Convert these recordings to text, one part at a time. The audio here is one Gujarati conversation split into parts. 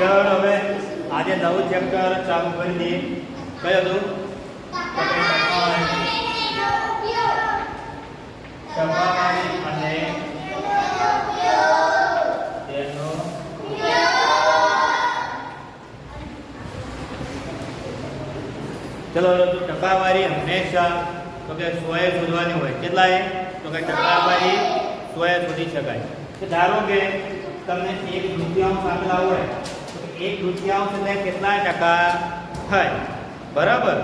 ચલો હવે આજે નવું ચેપ્ટર ચાલુ કરી દઈએ. કયું હતું અને તેનો ચલો ટકાવારી હંમેશા તો કે સોએ શોધવાની હોય. કેટલા એ તો કે ટકાવારી સોએ શોધી શકાય. ધારો કે તમને એક દુત્યાંશ આપેલા હોય એક તૃતીયાંશ એટલે કેટલા ટકા થાય બરાબર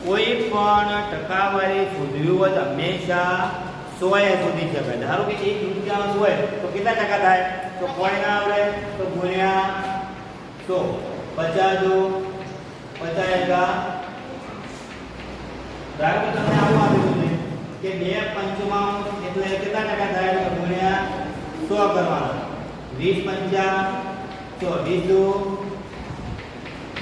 કોઈ પણ ટકાવારી શોધવી હોય તો હંમેશા સોએ શોધી શકાય ધારો કે એક તૃતીયાંશ હોય તો કેટલા ટકા થાય તો કોઈ ના આવડે તો ગુણ્યા સો પચાસ દો પચાસ એકા ધારો કે તમને આવું આપેલું છે કે બે પંચમાંશ એટલે કેટલા ટકા થાય તો ગુણ્યા સો કરવાના વીસ પંચા સો વીસ દો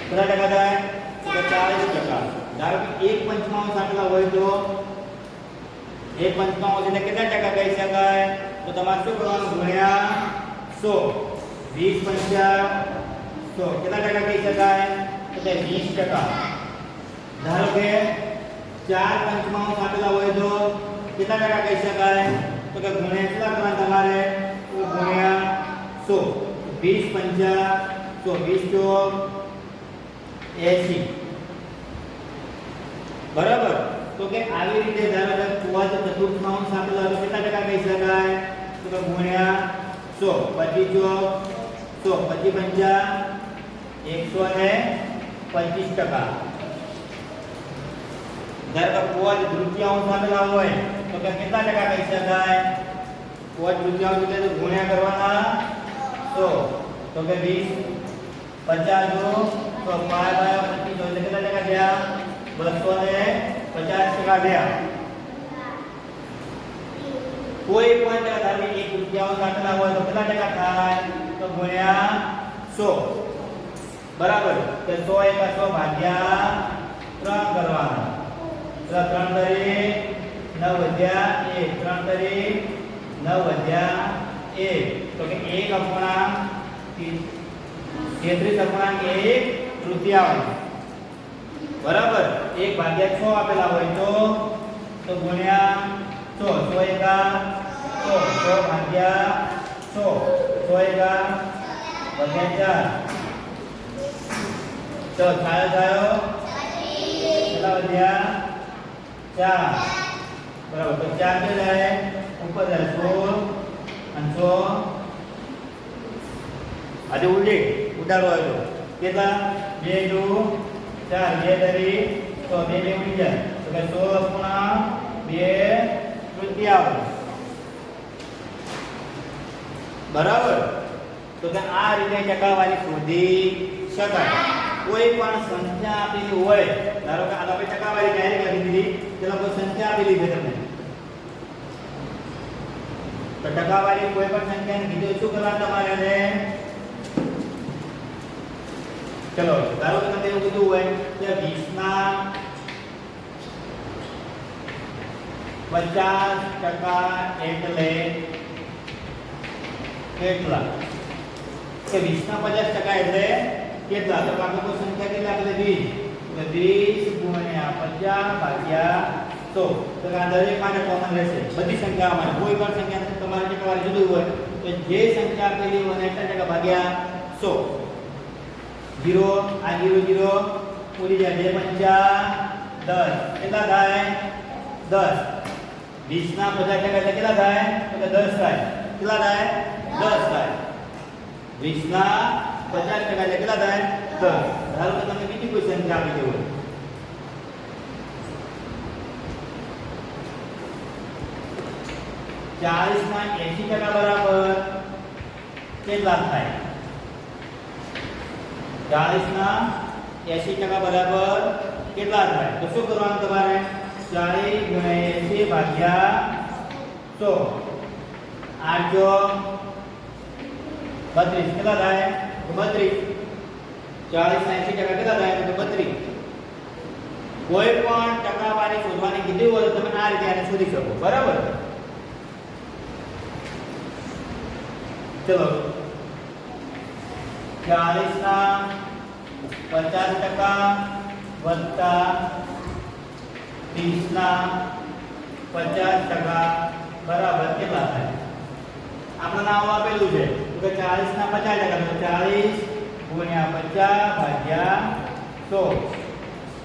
કેટલા ટકા થાય તો કે ચાલીસ ટકા ધારો કે એક પંચમાંશ આપેલા હોય તો એક પંચમાંશ એટલે કેટલા ટકા કહી શકાય તો તમારે શું કરવાનું ગુણ્યા સો વીસ પંચા સો કેટલા ટકા કહી શકાય એટલે વીસ ટકા ધારો કે ચાર પંચમાંશ આપેલા હોય તો કેટલા ટકા કહી શકાય તો કે ગુણ્યા કેટલા કરવાના તમારે તો ગુણ્યા સો વીસ પંચા સો વીસ ચોક એસી બરાબર તો કે આવી રીતે ધારો કે કુવાજ ચતુર્થાંશ આપેલા હોય તો કેટલા ટકા કહી શકાય તો કે ગુણ્યા સો પચીસ ચોક સો પચીસ પંચા એકસો ને પચીસ ટકા ધારો કે કોજ તૃતીયાંશ આપેલા હોય તો કે કેટલા ટકા કહી શકાય કોજ તૃતીયાંશ એટલે તો ગુણ્યા કરવાના સો તો કે 20 50 જો તો 5 બાય 25 એટલે કેટલા ટકા થયા 250 ટકા થયા કોઈ પણ ટકા ધારો એક રૂપિયાઓ આપેલા હોય તો કેટલા ટકા થાય? તો ગુણ્યા 100 બરાબર? કે 100 એકા 100 ભાગ્યા 3 કરવાના. તો ત્રણ તરી નવ વધ્યા એક. ત્રણ તરી નવ વધ્યા એક. તો કે એક અપૂર્ણાંક તેત્રીસ અપૂર્ણાંક એક તૃતીયાંશ બરાબર? 1 ભાગ્યા 6 આપેલા હોય તો? તો ગુણ્યા સો સો એકા સો સો ભાગ્યા સો સો એકા ભાગ્યા ચાર. તો છાયો છાયો કેટલા વધ્યા? ચાર. બરાબર. તો ચાર કે જાય. ઉપર જાય સોળ અને સો આજે ઉલ્લેખ ઉડાડો આવ્યો. કેટલા? બે દુ, ચાર, બે ધરી, તો બે બે ઉડી જાય. તો કે સો ગુણા બે તૃતીયાંશ બરાબર? તો કે આ રીતે ટકાવારી શોધી શકાય. કોઈ પણ સંખ્યા આપેલી હોય, ધારો કે આ તમે ટકાવારી ક્યારે કરી દીધી? ચલો કોઈ સંખ્યા આપેલી છે તમને. તો ટકાવારી કોઈ પણ સંખ્યાને કીધું, શું કરવા તમારે? ચલો ધારો કે તમને એવું કીધું હોય કે 20 ના 50 ટકા એટલે કેટલા કે 20 ના 50 ટકા એટલે કેટલા તો કોઈ સંખ્યા કેટલા આપણે 20 એટલે 20 ગુણ્યા 50 ભાગ્યા 100 તો કે આ દરેક માટે કોમન રહેશે બધી સંખ્યામાં કોઈ પણ સંખ્યા તમારે ટકાવારી જુદું હોય તો જે સંખ્યા આપેલી એને એટલા ટકા ભાગ્યા 100 જીરો આ જીરો જીરો ઉડી જાય બે પંચા દસ કેટલા થાય દસ વીસ ના પચાસ ટકા એટલે કેટલા થાય તો કે દસ થાય કેટલા થાય દસ થાય વીસ ના પચાસ ટકા એટલે કેટલા થાય દસ ધારો કે તમે બીજી કોઈ સંખ્યા આપી હોય ચાલીસ ના એસી ટકા બરાબર કેટલા થાય ચાલીસ ના એસી ટકા બરાબર કેટલા થાય તો શું કરવાનું તમારે ચાલીસ ગુણ્યા એસી ભાગ્યા સો આઠ જો બત્રીસ કેટલા થાય બત્રીસ ચાલીસ ના એસી ટકા કેટલા થાય તો બત્રીસ કોઈ પણ ટકાવારી શોધવાની કીધી હોય તો તમે આ રીતે આને શોધી શકો બરાબર ચલો ચાલીસના પચાસ ટકા વત્તા ત્રીસના પચાસ ટકા બરાબર કેટલા થાય આપણે નામ આપેલું છે તો કે ચાલીસના પચાસ ટકા તો ચાલીસ ગુણ્યા પચાસ ભાગ્યા સો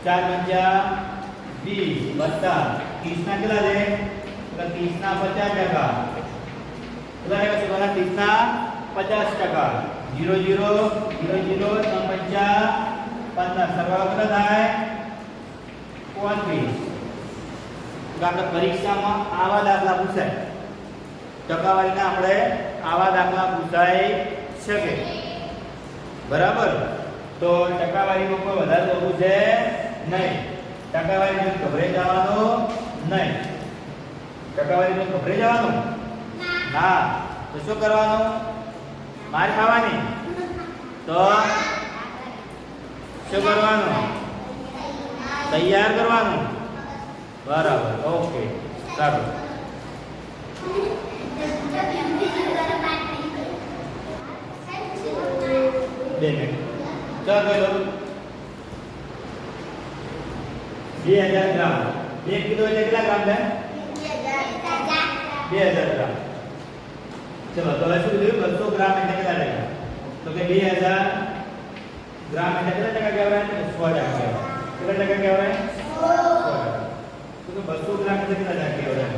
ચાર પંચા વીસ વત્તા ત્રીસના કેટલા છે તો કે ત્રીસના પચાસ ટકા કેટલા ટકા શોધવાના ત્રીસના પચાસ ટકા જીરો જીરો જીરો જીરો ત્રણ પંચા પંદર સરવાળો કેટલો થાય પાંત્રીસ તો આપણે પરીક્ષામાં આવા દાખલા પૂછાય ટકાવારીના આપણે આવા દાખલા પૂછાઈ શકે બરાબર તો ટકાવારીમાં કોઈ વધારે કરવું છે નહીં. ટકાવારીમાં ગભરાઈ જવાનું નહીં. ટકાવારીમાં ગભરાઈ જવાનું? હા તો શું કરવાનું? માર ખાવાની? તો શું કરવાનું? તૈયાર કરવાનું? બરાબર, ઓકે, સારું. બે મિનિટ. ચાલો દો બે હજાર ગ્રામ. બે કિલો એટલે કેટલા ગ્રામ થાય બે હજાર ગ્રામ. ચલો, તો શું કીધું બસો ગ્રામ એટલે કેટલા ટકા? તો કે બે હજાર ગ્રામ એટલે કેટલા ટકા કહેવાય? સો ટકા કેટલા ટકા કહેવાય? બસો ગ્રામ એટલે કેટલા ટકા કહેવાય?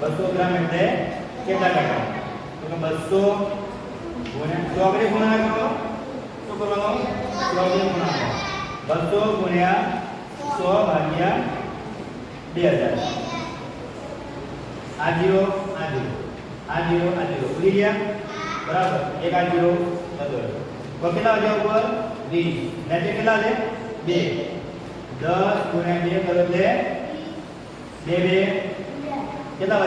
બસો ગ્રામ એટલે કેટલા ટકા? તો કે બસો ગુણ્યા ચોકડી ગુણાકાર કરો શું કરવાનું ચોકડી ગુણાકાર બસો ગુણ્યા સો ભાગ્યા બે હજાર. આ જીરો આ જીરો. આ જીરો આ જીરો. ભૂલી ગયા? બરાબર. એક આ જીરો હતો તો કેટલા વાગ્યા ઉપર? વીસ. નીચે કેટલા છે? બે. દસ ગુણ્યા બે કરો એટલે બે બે. કેટલા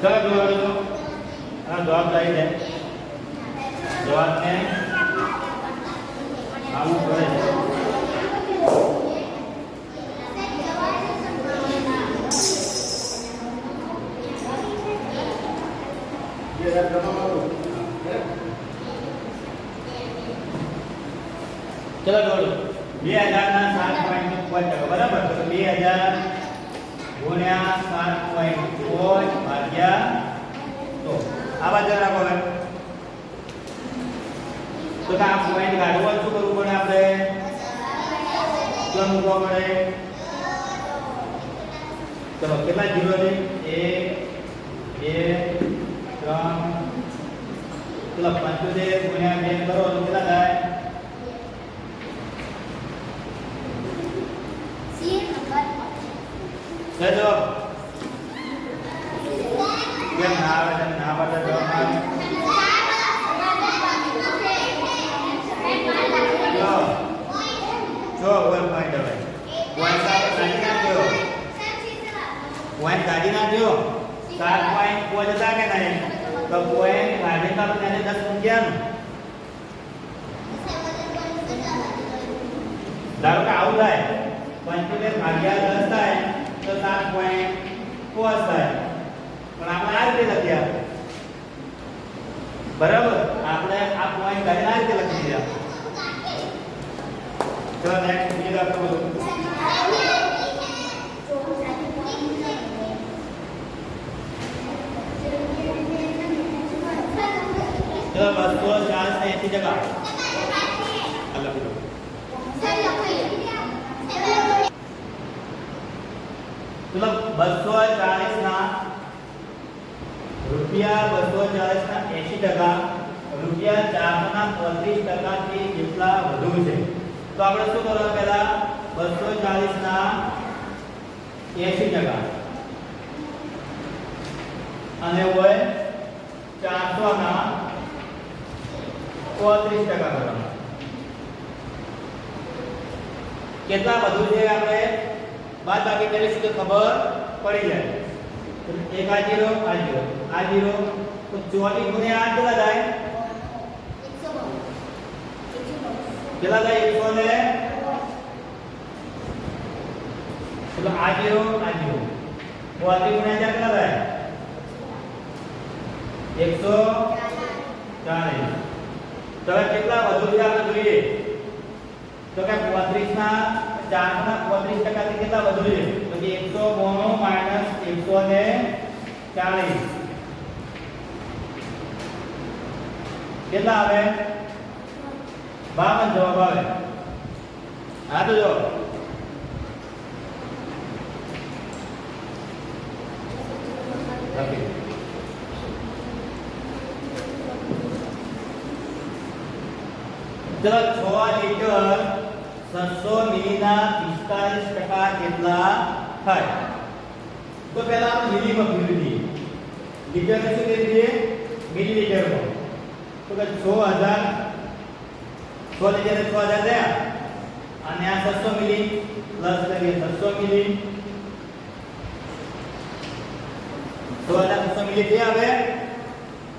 ચલો જવાબ આ જવાબ જવાબને આવું પડે છે ચલો જોડો બે હજાર ના સાત પોઈન્ટ પાંચ ટકા બરાબર? તો બે હજાર ગુણ્યા સાત પોઈન્ટ પાંચ ભાગ્યા તો આ બાજુ રાખો હવે. તો આ પોઈન્ટ કાઢવા શું કરવું પડે આપણે? ક્યાં મૂકવા પડે? ચલો, કેટલા? જીરો છે? એક, બે ત્રણ પેલા પંચોતેર ગુણ્યા બે કરો તો કેટલા થાય જવાબ કેમ ના આવે છે ના પાડે જવાબ જો વન પોઈન્ટ હવે સાથે કાઢી નાખ્યો પોઈન્ટ કાઢી નાખ્યો સાત પોઈન્ટ પહોંચતા કે નહીં તો પોઈન્ટ કાઢી તો આપણે એને દસ મૂક્યા ધારો કે આવું થાય પંચોતેર ભાગ્યા દસ થાય તો સાત પોઈન્ટ પાંચ થાય પણ આપણે આ રીતે લખ્યા બરાબર આપણે આ પોઈન્ટ કાઢીને આ રીતે લખી દીધા ચલો નેક્સ્ટ બીજું આપણે બોલો ચાલીસ ના રૂપિયા બસો ચાલીસ ના એસી ટકા, રૂપિયા ચારસો ના બત્રીસ ટકાથી જેટલા વધુ છે. તો આપણે શું કરવાનું પહેલા? બસો ચાલીસ ના ટકા. અને હોય ચારસો ના પોત્રીસ ટકા કરવાનું કેટલા વધુ છે આપણે બાદ બાકી કરીશું તો ખબર પડી જાય એક આ જીરો આ જીરો આ જીરો તો ચોવીસ ગુણ્યા આઠ કેટલા થાય કેટલા થાય એકસો ને ચલો આ જીરો આ જીરો બોતેર ગુણ્યા ચાર કેટલા થાય એકસો ચાલીસ તો હવે કેટલા વધુ છે આપણે જોઈએ તો કે પોત્રીસ ના ચાર ના પોત્રીસ ટકા થી કેટલા વધુ છે તો કે એકસો બોણું માઇનસ એકસો ને ચાલીસ કેટલા આવે બાવન જવાબ આવે હા તો જો લખી ચલો છ લીટર છસો મિલીના પિસ્તાલીસ ટકા કેટલા થાય તો પહેલા આપણે મિલીમાં ફેરવી દઈએ લીટરને શું કરી દઈએ મિલીલીટરમાં તો કે છ હજાર છ લીટર છ હજાર થયા અને આ છસો મિલી પ્લસ કરીએ છસો મિલી છ હજાર છસો મિલી જે આવે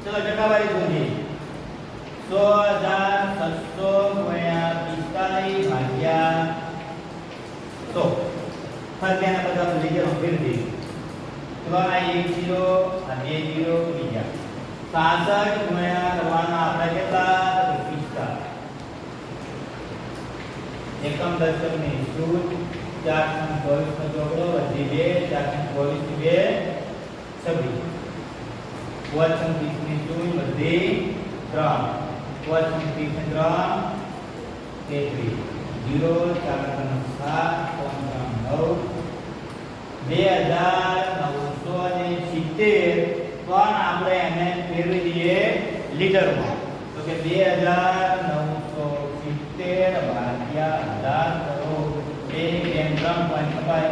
ચલો ટકાવારી શોધીએ સો હજાર છસો ગુણ્યા પિસ્તાલીસ ભાગ્યા સો ફરજિયાના બધા આપણે લીધેલો ફેરવી દઈએ તો આ એક જીરો આ બે જીરો બીજા સાસઠ ગુણ્યા કરવાના આપણે કેટલા તો પિસ્તાલીસ એકમ દશક ની શુદ્ધ ચાર સમ ચોવીસ નો ચોગડો વધી બે ચાર સમ ચોવીસ થી બે છવ્વીસ વચન ત્રીસ ની શુદ્ધ વધી ત્રણ વચન ત્રીસ ને ત્રણ તેત્રીસ જીરો ચાર ત્રણ સાત ત્રણ ત્રણ નવ બે હજાર નવસો ને સિત્તેર પણ આપણે એને ફેરવી દઈએ લીટરમાં તો કે બે હજાર નવસો સિત્તેર ભાગ્યા હજાર કરો બે એમ ત્રણ પોઈન્ટ કપાય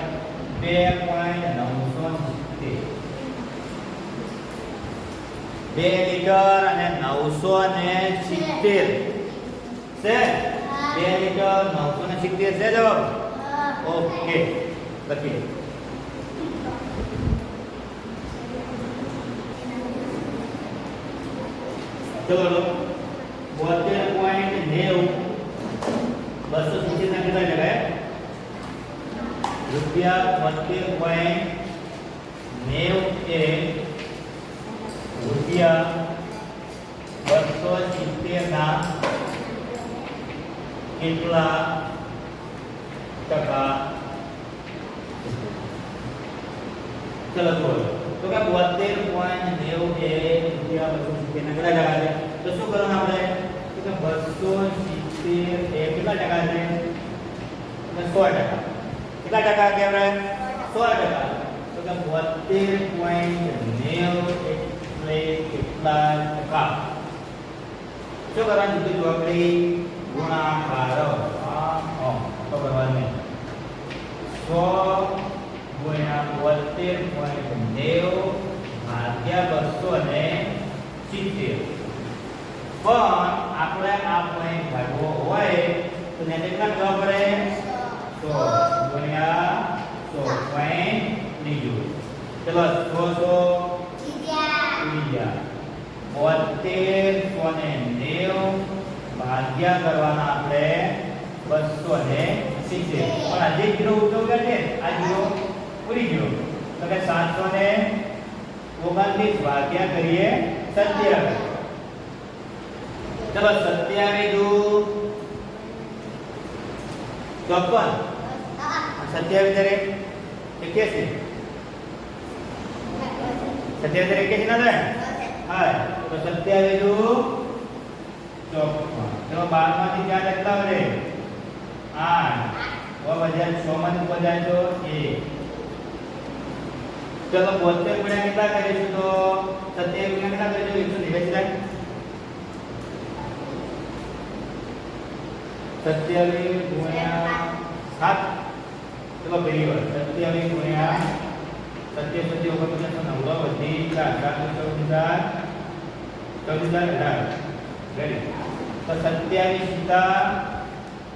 બે પોઈન્ટ બે લીટર અને નવસો ને સિત્તેર છે બે લીટર નવસો ને સિત્તેર છે જવાબ ઓકે લખી ચલો બોતેર પોઈન્ટ નેવું બસો સિત્તેર ના કેટલા લગાય રૂપિયા બોતેર પોઈન્ટ નેવું એ રૂપિયા બસો સિત્તેર ના કેટલા ટકા? ચલો બોલો તો કે બોતેર પોઈન્ટ નેવું એ રૂપિયા બસો સિત્તેર ના કેટલા ટકા છે? તો શું કરવાનું આપણે? તો કે બસો સો ટકા. તો કે બોતેર પોઈન્ટ નેવું એટલે કેટલા ટકા? શું કરવાનું કીધું આપણે? ગુણાકાર. તો કરવાનું સો ગુણ્યા બોતેર પોઈન્ટ નેવ ભાગ્યા બસો ને સિત્તેર. પણ આપણે આ પોઈન્ટ કાઢવો હોય તો એને કેટલા કરવા પડે સો ગુણ્યા સો પોઈન્ટ લીધું ચલો સો સો બીજા બોતેર સો ને નેવું ભાગ્યા કરવાના આપણે બસો ને સિત્તેર આજે જીરો ઉઠો છે આ જીરો ઉડી ગયો. તો કે સાતસો ને ઓગણત્રીસ ભાગ્યા કરીએ સત્યાવીસ. ચલો સત્યાવીસ ચોપન. સત્યાવીસ દરે એક્યાસી. સત્યાવીસ દરે એક્યાસી ના થાય? હા. તો સત્યાવીસ ચોપન. તો બારમાંથી ચાર કેટલા વધે આઠ. વ હજારમાંથી પચાસ તો એક ચલો બોતેર ગુણ્યા કેટલા કરીશું તો સત્યાવીસ ગુણ્યા કેટલા કરીશું એકસો નેવ્યાસી સત્યાવીસ ગુણ્યા સાત ચલો પહેલી વાર સત્યાવીસ ગુણ્યા સત્ય સત્ય ઓગણપચાસ નવ વધી ચાર ચાર ચૌદ ચાર ચૌદ ચાર અઢાર તો સત્યાવીસ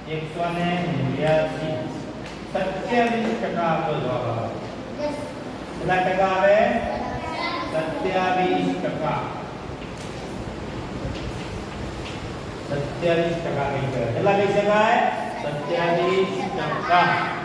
એકસો ને નેવ્યાસી સત્યાવીસ ટકા આપણો જવાબ આવે કેટલા ટકા આવે સત્યાવીસ ટકા સત્યાવીસ ટકા કહી શકાય કેટલા કહી શકાય સત્યાવીસ ટકા